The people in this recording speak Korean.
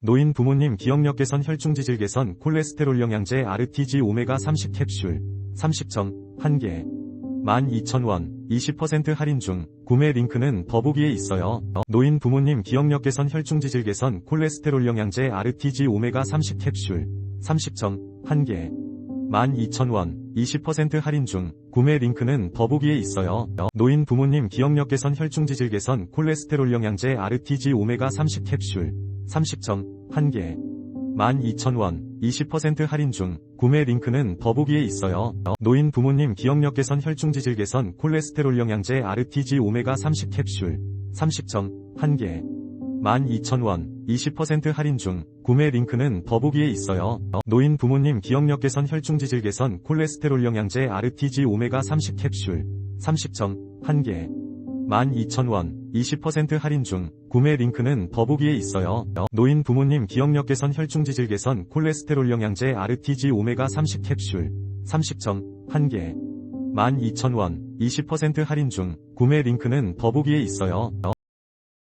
노인 부모님 기억력 개선 혈중 지질 개선 콜레스테롤 영양제 RTG 오메가 30 캡슐 30정 1개 12,000원 20% 할인 중 구매 링크는 더보기에 있어요. 노인 부모님 기억력 개선 혈중 지질 개선 콜레스테롤 영양제 RTG 오메가 30 캡슐 30정 1개 12,000원 20% 할인 중 구매 링크는 더보기에 있어요. 노인 부모님 기억력 개선 혈중 지질 개선 콜레스테롤 영양제 RTG 오메가 30 캡슐 30정 1개 12,000원 20% 할인 중 구매 링크는 더보기에 있어요. 노인 부모님 기억력 개선 혈중 지질 개선 콜레스테롤 영양제 RTG 오메가 30 캡슐 30정 1개 12,000원 20% 할인 중 구매 링크는 더보기에 있어요. 노인 부모님 기억력 개선 혈중 지질 개선 콜레스테롤 영양제 RTG 오메가 30 캡슐 30정 1개 12,000원 20% 할인 중 구매 링크는 더보기에 있어요. 노인 부모님 기억력 개선 혈중 지질 개선 콜레스테롤 영양제 RTG 오메가 30 캡슐 30정 1개 12,000원 20% 할인 중 구매 링크는 더보기에 있어요.